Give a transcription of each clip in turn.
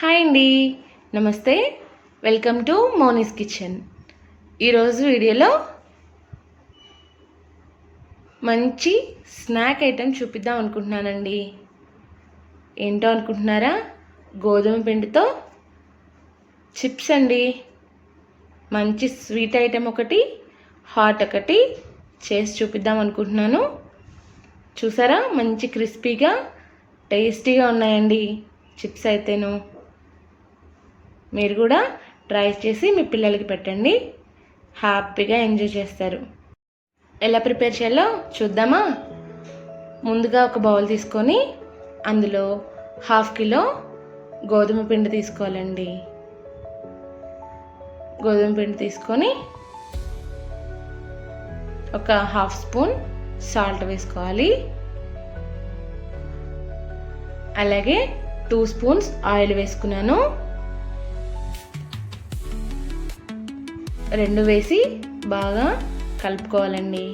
Hi అండి. నమస్తే. Welcome to Moni's kitchen. ఈరోజు వీడియోలో మంచి స్నాక్ ఐటెం చూపిద్దాం అనుకుంటున్నానండి. ఏంటో అనుకుంటున్నారా? గోధుమ పిండితో చిప్స్ అండి. మంచి స్వీట్ ఐటెం ఒకటి హాట్ ఒకటి చేసి చూపిద్దాం అనుకుంటున్నాను. చూసారా? మంచి క్రిస్పీగా టేస్టీగా ఉన్నాయండి చిప్స్ అయితేను. మీరు కూడా ట్రై చేసి మీ పిల్లలకి పెట్టండి. హ్యాపీగా ఎంజాయ్ చేస్తారు. ఎలా ప్రిపేర్ చేయాలో చూద్దామా? ముందుగా ఒక బౌల్ తీసుకొని అందులో హాఫ్ కిలో గోధుమ పిండి తీసుకోవాలండి. గోధుమ పిండి తీసుకొని ఒక హాఫ్ స్పూన్ సాల్ట్ వేసుకోవాలి. అలాగే టూ స్పూన్స్ ఆయిల్ వేసుకున్నాను. రెండు వేసి బాగా కలుపుకోవాలండి.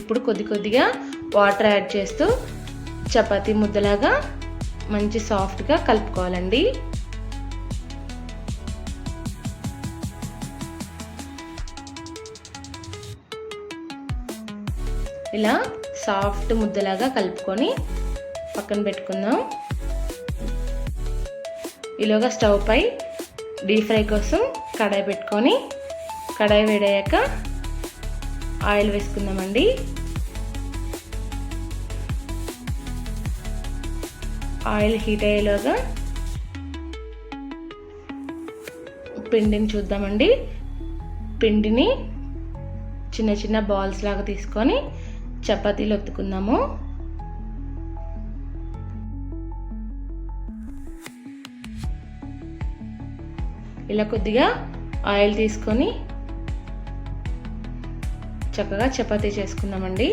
ఇప్పుడు కొద్ది కొద్దిగా వాటర్ యాడ్ చేస్తూ చపాతీ ముద్దలాగా మంచి సాఫ్ట్గా కలుపుకోవాలండి. ఇలా సాఫ్ట్ ముద్దలాగా కలుపుకొని పక్కన పెట్టుకుందాం. ఈలోగా స్టవ్ పై డీప్ ఫ్రై కోసం కడాయి పెట్టుకొని కడాయి వేడయ్యాక ఆయిల్ వేసుకుందామండి. ఆయిల్ హీట్ అయ్యేలోగా పిండిని చూద్దామండి. పిండిని చిన్న చిన్న బాల్స్ లాగా తీసుకొని చపాతీలు ఒత్తుకుందాము. ఇలా కొద్దిగా ఆయిల్ తీసుకొని చక్కగా చపాతీ చేసుకుందామండి.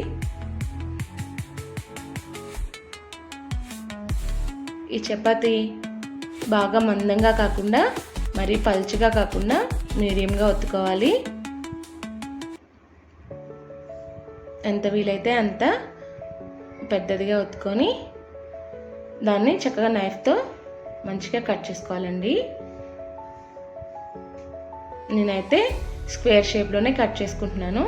ఈ చపాతీ బాగా మందంగా కాకుండా మరీ పలుచగా కాకుండా మీడియంగా ఒత్తుకోవాలి. ఎంత వీలైతే అంత పెద్దదిగా ఒత్తుకొని దాన్ని చక్కగా నైఫ్తో మంచిగా కట్ చేసుకోవాలండి. నేనైతే స్క్వేర్ షేప్లోనే కట్ చేసుకుంటున్నాను.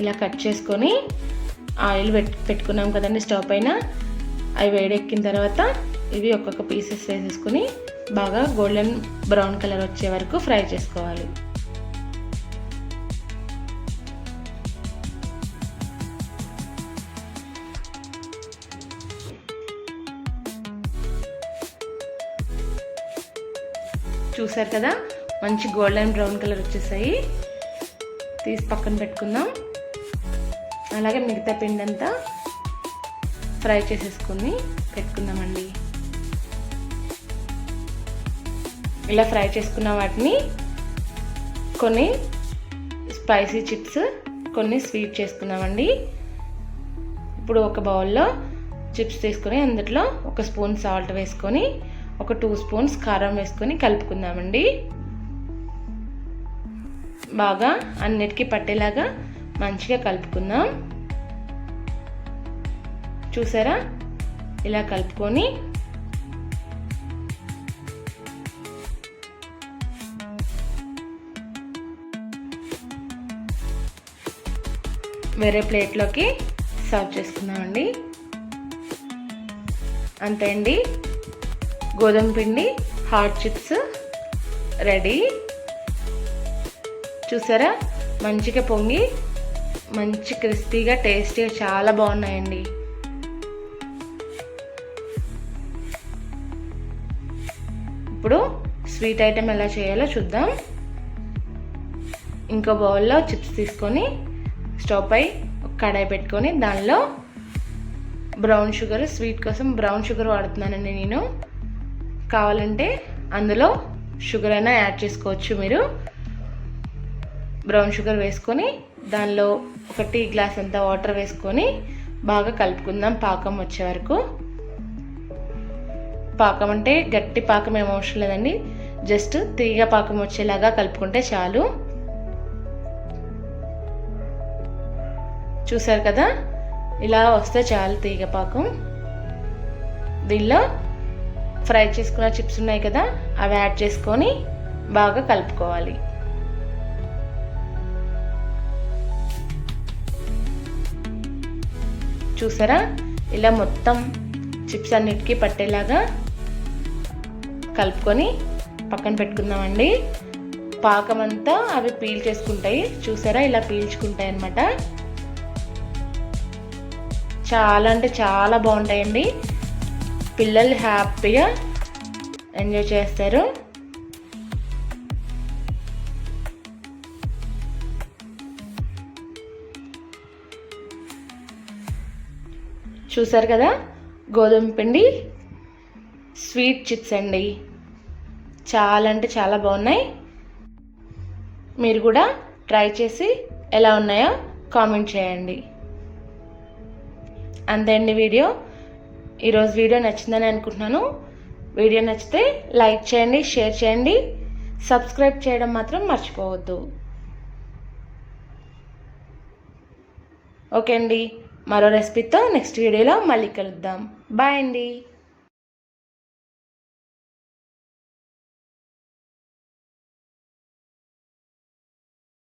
ఇలా కట్ చేసుకొని ఆయిల్ పెట్టుకున్నాం కదండి స్టవ్ పైన. అవి వేడెక్కిన తర్వాత ఇవి ఒక్కొక్క పీసెస్ వేసేసుకుని బాగా గోల్డెన్ బ్రౌన్ కలర్ వచ్చే వరకు ఫ్రై చేసుకోవాలి. చూసారు కదా? మంచి గోల్డెన్ బ్రౌన్ కలర్ వచ్చేసాయి. తీసి పక్కన పెట్టుకుందాం. అలాగే మిగతా పిండి అంతా ఫ్రై చేసేసుకొని పెట్టుకుందామండి. ఇలా ఫ్రై చేసుకున్న వాటిని కొన్ని స్పైసీ చిప్స్ కొన్ని స్వీట్ చేసుకున్నామండి ఇప్పుడు ఒక బౌల్లో చిప్స్ తీసుకొని అందులో ఒక స్పూన్ సాల్ట్ వేసుకొని ఒక టూ స్పూన్స్ కారం వేసుకొని కలుపుకుందామండి. బాగా అన్నిటికీ పట్టేలాగా మంచిగా కలుపుకుందాం. చూసారా? ఇలా కలుపుకొని వేరే ప్లేట్లోకి సర్వ్ చేసుకుందామండి. అంతే అండి. గోధుమ పిండి హాట్ చిప్స్ రెడీ. చూసారా? మంచిగా పొంగి మంచి క్రిస్పీగా టేస్టీగా చాలా బాగున్నాయండి. ఇప్పుడు స్వీట్ ఐటెం ఎలా చేయాలో చూద్దాం. ఇంకో బౌల్లో చిప్స్ తీసుకొని స్టవ్ పై కడాయి పెట్టుకొని దానిలో బ్రౌన్ షుగర్ స్వీట్ కోసం బ్రౌన్ షుగర్ వాడుతున్నానండి నేను. కావాలంటే అందులో షుగర్ అయినా యాడ్ చేసుకోవచ్చు మీరు. బ్రౌన్ షుగర్ వేసుకొని దానిలో ఒక టీ గ్లాస్ అంతా వాటర్ వేసుకొని బాగా కలుపుకుందాం పాకం వచ్చే వరకు. పాకం అంటే గట్టి పాకం ఏం అవసరం లేదండి. జస్ట్ తీగ పాకం వచ్చేలాగా కలుపుకుంటే చాలు. చూసారు కదా? ఇలా వస్తే చాలు తీగ పాకం. దీనిలో ఫ్రై చేసుకున్న చిప్స్ ఉన్నాయి కదా అవి యాడ్ చేసుకొని బాగా కలుపుకోవాలి. చూసారా? ఇలా మొత్తం చిప్స్ అన్నిటికీ పట్టేలాగా కలుపుకొని పక్కన పెట్టుకుందామండి. పాకం అంతా అవి పీల్ చేసుకుంటాయి. చూసారా? ఇలా పీల్చుకుంటాయి అన్నమాట. చాలా అంటే చాలా బాగుంటాయండి. పిల్లలు హ్యాపీగా ఎంజాయ్ చేస్తారు. చూసారు కదా? గోధుమ పిండి స్వీట్ చిప్స్ అండి. చాలా అంటే చాలా బాగున్నాయి. మీరు కూడా ట్రై చేసి ఎలా ఉన్నాయో కామెంట్ చేయండి. అంతే అండి వీడియో. ఈరోజు వీడియో నచ్చిందని అనుకుంటున్నాను. వీడియో నచ్చితే లైక్ చేయండి షేర్ చేయండి. సబ్స్క్రైబ్ చేయడం మాత్రం మర్చిపోవద్దు. ఓకే అండి. మరో రెసిపీతో నెక్స్ట్ వీడియోలో మళ్ళీ కలుద్దాం. బాయ్ అండి.